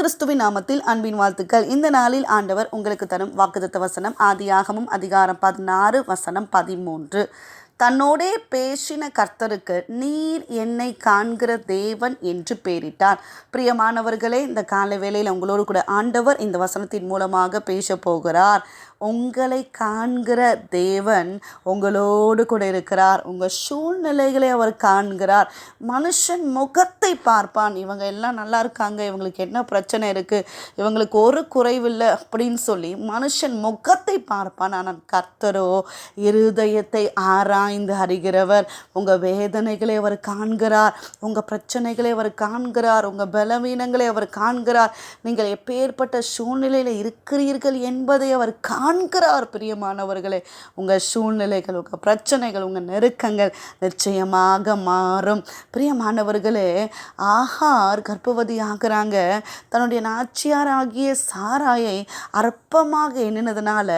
கிறிஸ்துவின் நாமத்தில் அன்பின் வாழ்த்துக்கள். இந்த நாளில் ஆண்டவர் உங்களுக்கு தரும் வாக்குதத்த வசனம் ஆதியாகமும் அதிகாரம் பதினாறு வசனம் பதிமூன்று. தன்னோடே பேசின கர்த்தருக்கு நீர் என்னை காண்கிற தேவன் என்று பெயரிட்டார் பிரியமானவர்களே இந்த கால வேளையில் உங்களோடு கூட ஆண்டவர் இந்த வசனத்தின் மூலமாக பேச போகிறார். உங்களை காண்கிற தேவன் உங்களோடு கூட இருக்கிறார். உங்கள் சூழ்நிலைகளை அவர் காண்கிறார். மனுஷன் முகத்தை பார்ப்பான். இவங்க எல்லாம் நல்லா இருக்காங்க. இவங்களுக்கு என்ன பிரச்சனை இருக்குது இவங்களுக்கு ஒரு குறைவில்லை அப்படின்னு சொல்லி மனுஷன் முகத்தை பார்ப்பான். ஆனால் கர்த்தரோ இருதயத்தை ஆராய்ந்து அறிகிறவர். உங்கள் வேதனைகளை அவர் காண்கிறார். உங்கள் பிரச்சனைகளை அவர் காண்கிறார். உங்கள் பலவீனங்களை அவர் காண்கிறார். நீங்கள் எப்பேற்பட்ட சூழ்நிலையில் இருக்கிறீர்கள் என்பதை அவர் காண்கிறார் பிரியமானவர்களே. உங்கள் சூழ்நிலைகள் உங்கள் பிரச்சனைகள் உங்கள் நெருக்கங்கள் நிச்சயமாக மாறும். பிரியமானவர்களே ஆஹார் கர்ப்பவதி ஆகிறாங்க. தன்னுடைய நாச்சியாராகிய சாராயை அற்பமாக எண்ணினதுனால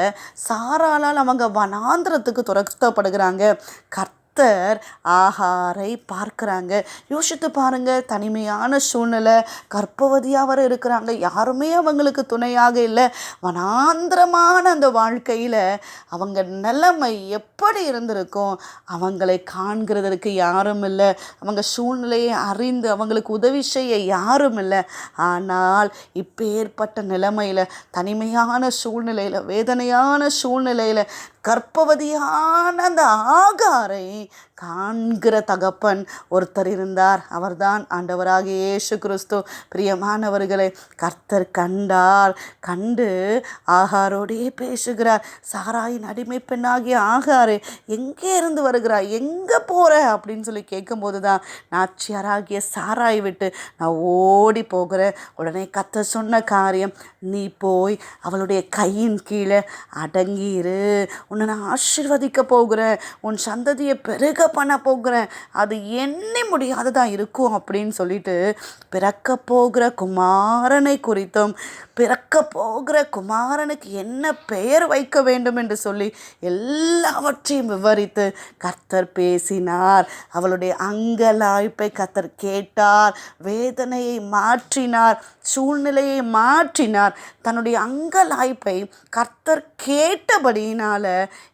சாராளால் அவங்க வனாந்திரத்துக்கு துரத்தப்படுகிறாங்க. கர்த்தர் ஆகாரை பார்க்குறாங்க. யோசித்து பாருங்கள் தனிமையான சூழ்நிலை கர்ப்பவதியாக வர இருக்கிறாங்க. யாருமே அவங்களுக்கு துணையாக இல்லை. வனாந்திரமான அந்த வாழ்க்கையில் அவங்க நிலைமை எப்படி இருந்திருக்கும் அவங்களை காண்கிறதற்கு யாரும் இல்லை. அவங்க சூழ்நிலையை அறிந்து அவங்களுக்கு உதவி செய்ய யாரும் இல்லை. ஆனால் இப்பேற்பட்ட நிலைமையில் தனிமையான சூழ்நிலையில் வேதனையான சூழ்நிலையில் கற்பவதியான அந்த ஆகாரை காண்கிற தகப்பன் ஒருத்தர் இருந்தார். அவர்தான் ஆண்டவராக இயேசு கிறிஸ்து. பிரியமானவர்களை கர்த்தர் கண்டார். கண்டு ஆகாரோடே பேசுகிறார். சாராயின் அடிமை பெண்ணாகிய ஆகாரு எங்கே இருந்து வருகிறாய்? எங்கே போகிற அப்படின்னு சொல்லி கேட்கும்போது தான் நாச்சியாராகிய சாராய் விட்டு நான் ஓடி போகிறேன். உடனே கத்த சொன்ன காரியம் நீ போய் அவளுடைய கையின் கீழே அடங்கியிரு. உன்னை நான் ஆசிர்வதிக்க போகிறேன். உன் சந்ததியை பெருக பண்ண போகிறேன். அது எண்ணி முடியாததாக இருக்கும் அப்படின்னு சொல்லிட்டு பிறக்க போகிற குமாரனை குறித்தும் பிறக்க போகிற குமாரனுக்கு என்ன பெயர் வைக்க வேண்டும் என்று சொல்லி எல்லாவற்றையும் விவரித்து கர்த்தர் பேசினார். அவளுடைய அங்கலாய்ப்பை கர்த்தர் கேட்டார். வேதனையை மாற்றினார். சூழ்நிலையை மாற்றினார். தன்னுடைய அங்கலாய்ப்பை கர்த்தர் கேட்டபடியினால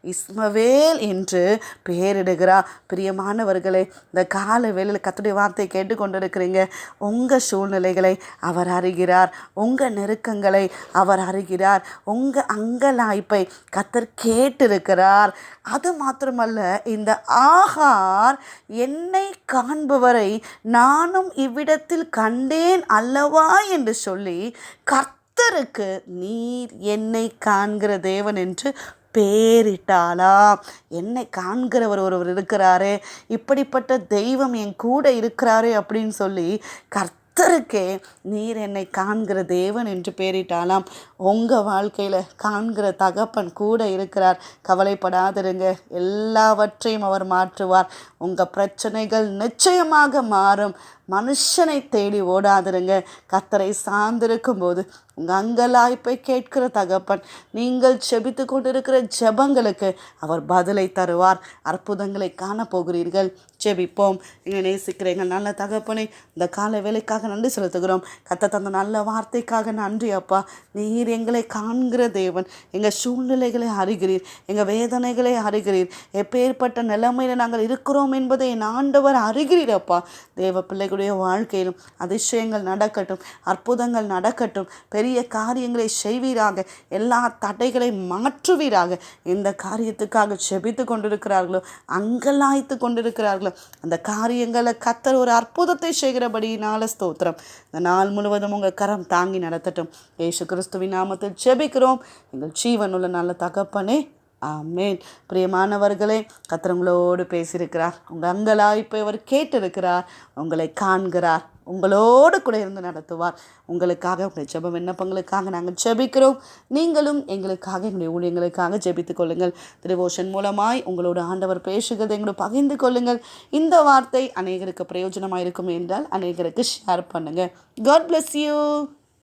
இஸ்மவேல் என்று பெயரிடுகிறார். பிரியமானவர்களே இந்த கால வேளையில் கத்துடைய வார்த்தையை கேட்டுக்கொண்டிருக்கிறீங்க. உங்கள் சூழ்நிலைகளை அவர் அறிகிறார். உங்கள் நெருக்கங்களை அவர் அறிகிறார். உங்கள் அங்கலாய்ப்பை கத்தர் கேட்டிருக்கிறார். அது மாத்திரமல்ல இந்த ஆகார் என்னை காண்பவரை நானும் இவ்விடத்தில் கண்டேன் அல்லவா என்று சொல்லி கர்த்தருக்கு நீர் என்னை காண்கிற தேவன் என்று பேரிட்டாளாம். என்னை காண்கிறவர் ஒருவர் இருக்கிறாரே. இப்படிப்பட்ட தெய்வம் என் கூட இருக்கிறாரே அப்படின்னு சொல்லி கர்த்தருக்கே நீர் என்னை காண்கிற தேவன் என்று பேரிட்டாலாம் உங்கள் வாழ்க்கையில் காண்கிற தகப்பன் கூட இருக்கிறார். கவலைப்படாதிருங்க. எல்லாவற்றையும் அவர் மாற்றுவார். உங்கள் பிரச்சனைகள் நிச்சயமாக மாறும். மனுஷனை தேடி ஓடாதிருங்க. கத்தரை சார்ந்திருக்கும் போது உங்கள் அங்கலாய்ப்பை கேட்கிற தகப்பன். நீங்கள் செபித்து கொண்டிருக்கிற ஜெபங்களுக்கு அவர் பதிலை தருவார். அற்புதங்களை காணப்போகிறீர்கள் செபிப்போம். எங்கள் நேசிக்கிற எங்கள் நல்ல தகப்பனை இந்த கால வேலைக்காக நன்றி செலுத்துகிறோம். கத்த தந்த நல்ல வார்த்தைக்காக நன்றி அப்பா. நீர் எங்களை காண்கிற தேவன். எங்கள் சூழ்நிலைகளை அறிகிறீர். எங்கள் வேதனைகளை அறிகிறீர். எப்பேற்பட்ட நிலைமையில் நாங்கள் இருக்கிறோம் என்பதை என் ஆண்டவர் அறிகிறீர் அப்பா. தேவ பிள்ளைகளுடைய வாழ்க்கையிலும் அதிசயங்கள் நடக்கட்டும். அற்புதங்கள் நடக்கட்டும். பெரிய பெரிய காரியங்களை செய்வீராக. எல்லா தடைகளை மாற்றுவீராக. எந்த காரியத்துக்காக செபித்து கொண்டிருக்கிறார்களோ அங்கலாய்த்து கொண்டிருக்கிறார்களோ அந்த காரியங்களை கத்தர் ஒரு அற்புதத்தை செய்கிறபடியினால ஸ்தோத்திரம். இந்த நாள் முழுவதும் உங்கள் கரம் தாங்கி நடத்தட்டும். ஏசு கிறிஸ்துவின் நாமத்தில் செபிக்கிறோம். எங்கள் ஜீவனுள்ள நல்ல தகப்பனே ஆமேன். பிரியமானவர்களே கத்திரங்களோடு பேசியிருக்கிறார். உங்கள் அங்கலாய்ப்பை அவர் கேட்டிருக்கிறார். உங்களை காண்கிறார். உங்களோடு கூட இருந்து நடத்துவார். உங்களுக்காக உங்கள் ஜெப விண்ணப்பங்களுக்காக நாங்கள் ஜெபிக்கிறோம். நீங்களும் எங்களுக்காக எங்களுடைய ஊழியங்களுக்காக ஜெபித்துக் கொள்ளுங்கள். திருவோஷன் மூலமாய் உங்களோட ஆண்டவர் பேசுகிறதை எங்களோட பகிர்ந்து கொள்ளுங்கள். இந்த வார்த்தை அநேகருக்கு பிரயோஜனமாக இருக்கும் என்றால் அநேகருக்கு ஷேர் பண்ணுங்கள் காட் பிளஸ் யூ